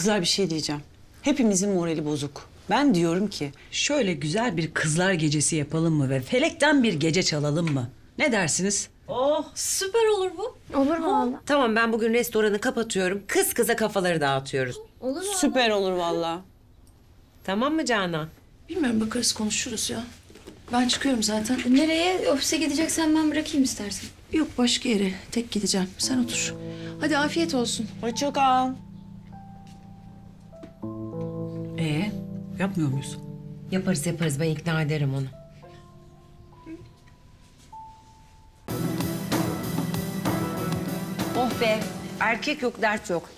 Kızlar bir şey diyeceğim. Hepimizin morali bozuk. Ben diyorum ki Şöyle güzel bir kızlar gecesi yapalım mı ve felekten bir gece çalalım mı? Ne dersiniz? oh Süper olur bu. Olur mu valla? Tamam ben bugün restoranı kapatıyorum. Kız kıza kafaları dağıtıyoruz. Olur mu? süper olur vallahi. Tamam mı Canan? Bilmiyorum bakarız konuşuruz ya. Ben çıkıyorum zaten. Nereye? Ofise gideceksen ben bırakayım istersen. Yok başka yere. Tek gideceğim. Sen otur. Hadi afiyet olsun. Hoşça kal. Yapmıyor muyuz? Yaparız yaparız ben ikna ederim onu. Oh be erkek yok dert yok.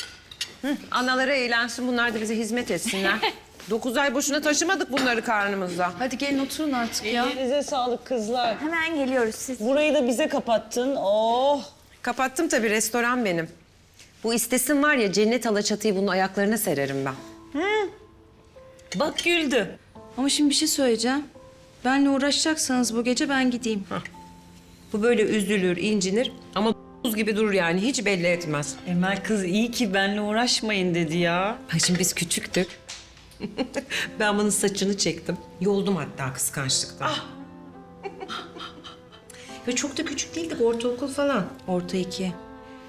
Hı, anaları eğlensin bunlar da bize hizmet etsinler. Dokuz ay boşuna taşımadık bunları karnımızda. Hadi gelin oturun artık ya. Elinize sağlık kızlar. Hemen geliyoruz siz. Burayı da bize kapattın. Oh. Kapattım tabii restoran benim. Bu istesin var ya cennet alaçatıyı bunun ayaklarına sererim ben. Bak güldü. Ama şimdi bir şey söyleyeceğim. Benle uğraşacaksanız bu gece ben gideyim. Bu böyle üzülür, incinir ama buz gibi durur yani hiç belli etmez. Emel kız iyi ki benle uğraşmayın dedi ya. Ha şimdi biz küçüktük. ben bunun saçını çektim. Yoldum hatta kıskançlıktan. Ve çok da küçük değildik ortaokul falan. Orta iki.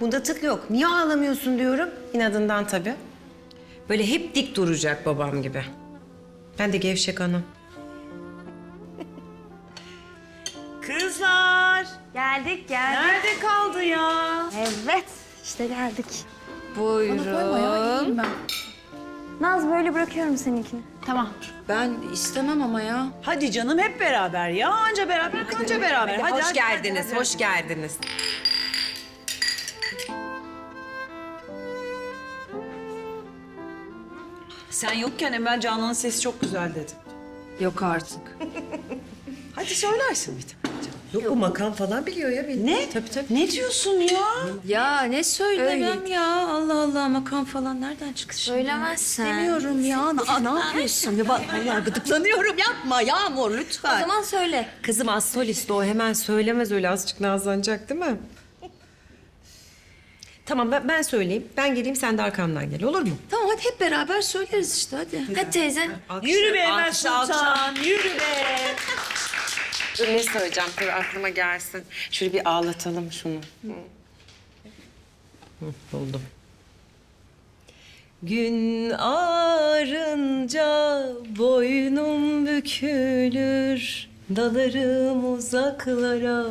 Bunda tık yok. Niye ağlamıyorsun diyorum. İnadından tabii. Böyle hep dik duracak babam gibi. Ben de gevşek anam. Kızlar. Geldik geldik. Nerede kaldı ya? Evet işte geldik. Bana koyma ya iyiyim ben. Naz böyle bırakıyorum seninkini. Tamam. Ben istemem ama ya. Hadi canım hep beraber ya. Anca beraber kanca beraber. Hadi, hoş hadi, geldiniz, hadi, hadi. hoş geldiniz. Sen yokken Emel Canan'ın sesi çok güzel dedi. Yok artık. Hadi söylersin bir tane. Yok bu makam falan biliyor ya benim. Ne? Tabii tabii. Ne diyorsun ya? Ya ne söylemem ya. Allah Allah makam falan nereden çıktı şimdi? Söylemezsen. Demiyorum ya. Aa, ne yapıyorsun? Ya bak vallahi gıdıklanıyorum. Yapma Yağmur O lütfen. zaman söyle. Kızım az solist o hemen söylemez öyle azıcık nazlanacak değil mi? Tamam ben, ben söyleyeyim. Ben geleyim sen de arkamdan gel olur mu? Tamam hadi hep beraber söyleriz işte hadi. Hadi teyze. Yürü be Emel. Sultan. Yürü be. Dur ne söyleyeceğim dur aklıma gelsin. Şöyle bir ağlatalım şunu. Hı, buldum. Gün ağarınca boynum bükülür, dalarım uzaklara,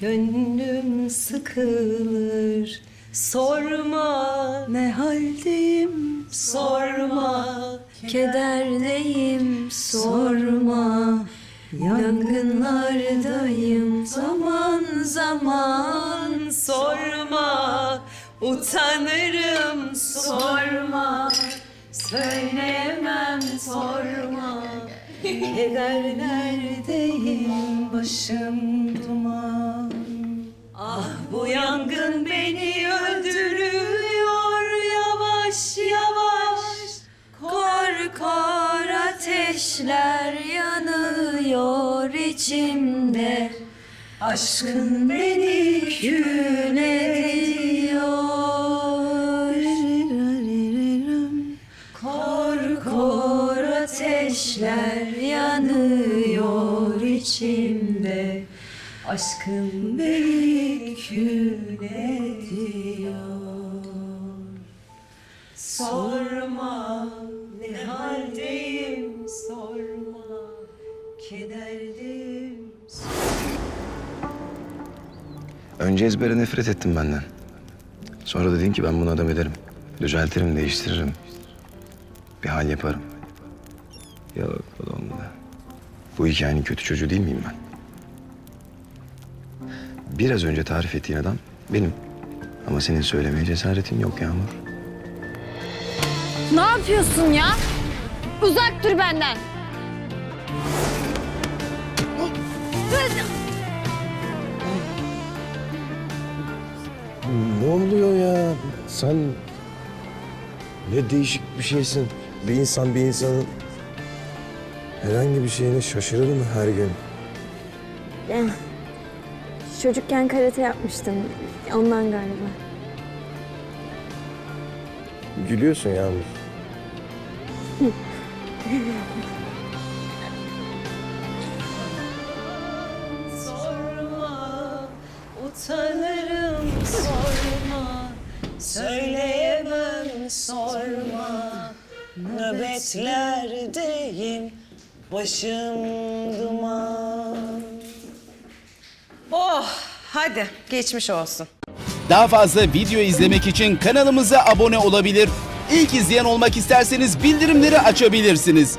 gönlüm sıkılır. Sorma Ne haldeyim sorma, Kederdeyim sorma Yangınlardayım zaman zaman sorma, utanırım sorma, söyleyemem sorma. Kederlerdeyim başım duman. Ah bu yangın beni öldürüyor yavaş yavaş. Kor kor ateşler yanıyor içimde Aşkın beni kül ediyor. Kor kor ateşler yanıyor içimde Aşkın beni kül ediyor. Sorma ne haldeyim sorma. Kederliyim Önce ezbere nefret ettim benden. Sonra dedin ki ben bunu adam ederim. Düzeltirim, değiştiririm. Bir hal yaparım. Yok o da olmadı. Bu hikayenin kötü çocuğu değil miyim ben? Biraz önce tarif ettiğin adam benim. Ama senin söylemeye cesaretin yok Yağmur. Ne yapıyorsun ya? Uzak dur benden. Ne oluyor ya? Sen ne değişik bir şeysin. Bir insan bir insanın herhangi bir şeyine şaşırır mı her gün? Çocukken karate yapmıştım. Ondan galiba. Gülüyorsun Yağmur. Sorma, utanırım sorma, söyleyemem sorma. Nöbetlerdeyim, başım duman. Oh hadi geçmiş olsun. Daha fazla video izlemek için kanalımıza abone olabilir. İlk izleyen olmak isterseniz bildirimleri açabilirsiniz.